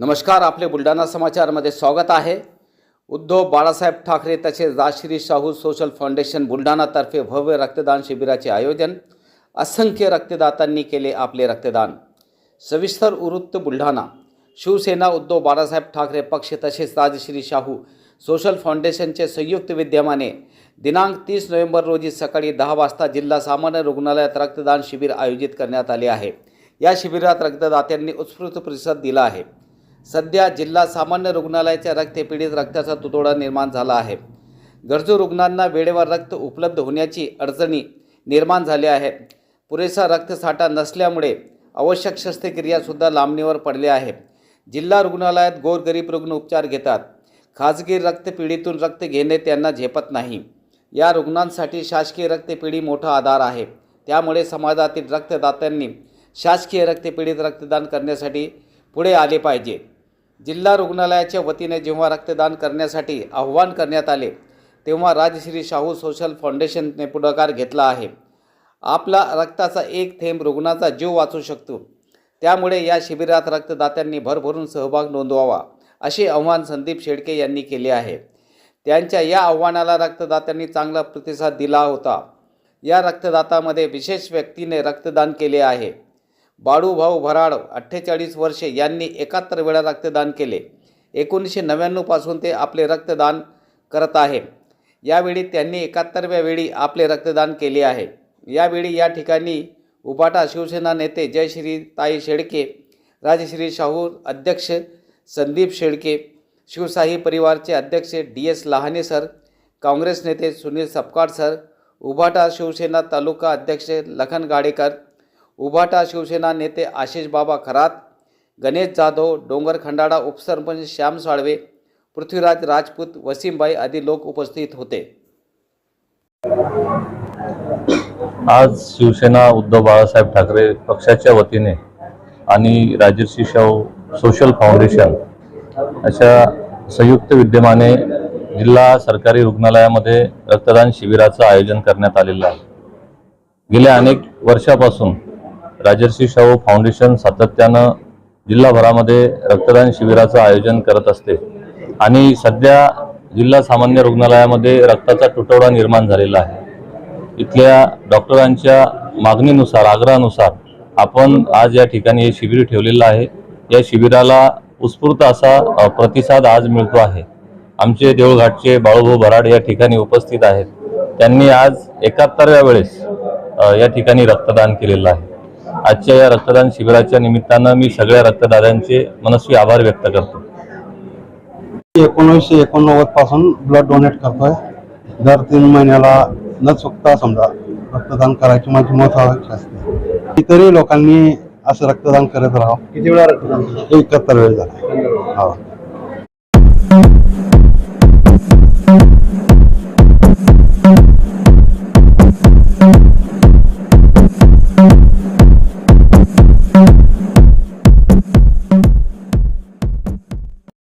नमस्कार आपले बुलढाणा समाचारमध्ये स्वागत आहे. उद्धव बाळासाहेब ठाकरे तसेच राजश्री शाहू सोशल फाउंडेशन बुलढाणातर्फे भव्य रक्तदान शिबिराचे आयोजन असंख्य रक्तदात्यांनी केले आपले रक्तदान. सविस्तर वृत्त बुलढाणा. शिवसेना उद्धव बाळासाहेब ठाकरे पक्ष तसेच राजश्री शाहू सोशल फाउंडेशनचे संयुक्त विद्यमाने दिनांक तीस नोव्हेंबर रोजी सकाळी दहा वाजता जिल्हा सामान्य रुग्णालयात रक्तदान शिबिर आयोजित करण्यात आले आहे. या शिबिरात रक्तदात्यांनी उत्स्फूर्त प्रतिसाद दिला आहे. सध्या जिल्हा सामान्य रुग्णालयाच्या रक्तपेढीत रक्ताचा तुटवडा निर्माण झाला आहे. गरजू रुग्णांना वेळेवर रक्त उपलब्ध होण्याची अडचणी निर्माण झाल्या आहेत पुरेसा रक्तसाठा नसल्यामुळे आवश्यक शस्त्रक्रियासुद्धा लांबणीवर पडल्या आहे. जिल्हा रुग्णालयात गोरगरीब रुग्ण उपचार घेतात. खाजगी रक्तपेढीतून रक्त घेणे त्यांना झेपत नाही. या रुग्णांसाठी शासकीय रक्तपेढी मोठा आधार आहे. त्यामुळे समाजातील रक्तदात्यांनी शासकीय रक्तपेढीत रक्तदान करण्यासाठी पुढे आले पाहिजे. जिल्हा रुग्णालयाच्या वतीने जेव्हा रक्तदान करण्यासाठी आव्हान करण्यात आले तेव्हा राजश्री शाहू सोशल फाउंडेशनने पुढाकार घेतला आहे. आपला रक्ताचा एक थेंब रुग्णाचा जीव वाचू शकतो. त्यामुळे या शिबिरात रक्तदात्यांनी भरभरून सहभाग नोंदवावा असे आव्हान संदीप शेडके यांनी केले आहे. त्यांच्या या आव्हानाला रक्तदात्यांनी चांगला प्रतिसाद दिला होता. या रक्तदातामध्ये विशेष व्यक्तीने रक्तदान केले आहे. बाळूभाऊ भराड अठ्ठेचाळीस वर्षे यांनी एकाहत्तर वेळा रक्तदान केले. एकोणीसशे नव्याण्णवपासून ते आपले रक्तदान करत आहे. यावेळी त्यांनी एकाहत्तरव्या वेळी आपले रक्तदान केले आहे. यावेळी या ठिकाणी उपाटा शिवसेना नेते जयश्री ताई शेडके राजश्री शाहू अध्यक्ष संदीप शेडके शिवशाही परिवारचे अध्यक्ष D S Lahane sir Congress नेते सुनील सपकाळ सर उभाटा शिवसेना तालुका अध्यक्ष लखन गाडेकर उभाटा शिवसेना नेते आशिष बाबा खरात गणेश जाधव डोंगर खंडाळा उपसरपंच श्याम साळवे पृथ्वीराज राजपूत वसीमबाई आदी लोक उपस्थित होते. आज शिवसेना उद्धव बाळासाहेब ठाकरे पक्षाच्या वतीने आणि राजर्षी शाहू सोशल फाउंडेशन अशा संयुक्त विद्यमाने जिल्हा सरकारी रुग्णालयामध्ये रक्तदान शिबिराचं आयोजन करण्यात आलेलं आहे. गेल्या अनेक वर्षापासून राजर्षी शाहू फाउंडेशन सातत्यानं जिल्हाभरामध्ये रक्तदान शिबिराचं आयोजन करत असते. आणि सध्या जिल्हा सामान्य रुग्णालयामध्ये रक्ताचा तुटवडा निर्माण झालेला आहे. इथल्या डॉक्टरांच्या मागणीनुसार आग्रहानुसार आपण आज या ठिकाणी हे शिबिर ठेवलेलं आहे. या शिबिराला उत्स्फूर्त असा प्रतिसाद आज मिळतो आहे. आमचे देऊळघाटचे बाळूभाऊ भराड या ठिकाणी उपस्थित आहेत. त्यांनी आज एकाहत्तरव्या वेळेस या ठिकाणी रक्तदान केलेलं आहे. आजच्या या रक्तदान शिबिराच्या निमित्तानं मी सगळ्या रक्तदात्यांचे मनस्वी आभार व्यक्त करतो. एकोणीसशे एकोणनव्वदपासून ब्लड डोनेट करतोय. दर तीन महिन्याला न चुकता समजा रक्तदान करायची माझी महत्वाची असते. इतरही लोकांनी असं रक्तदान करत राहावं. किती वेळा रक्तदान? एकाहत्तर वेळ झाला हो.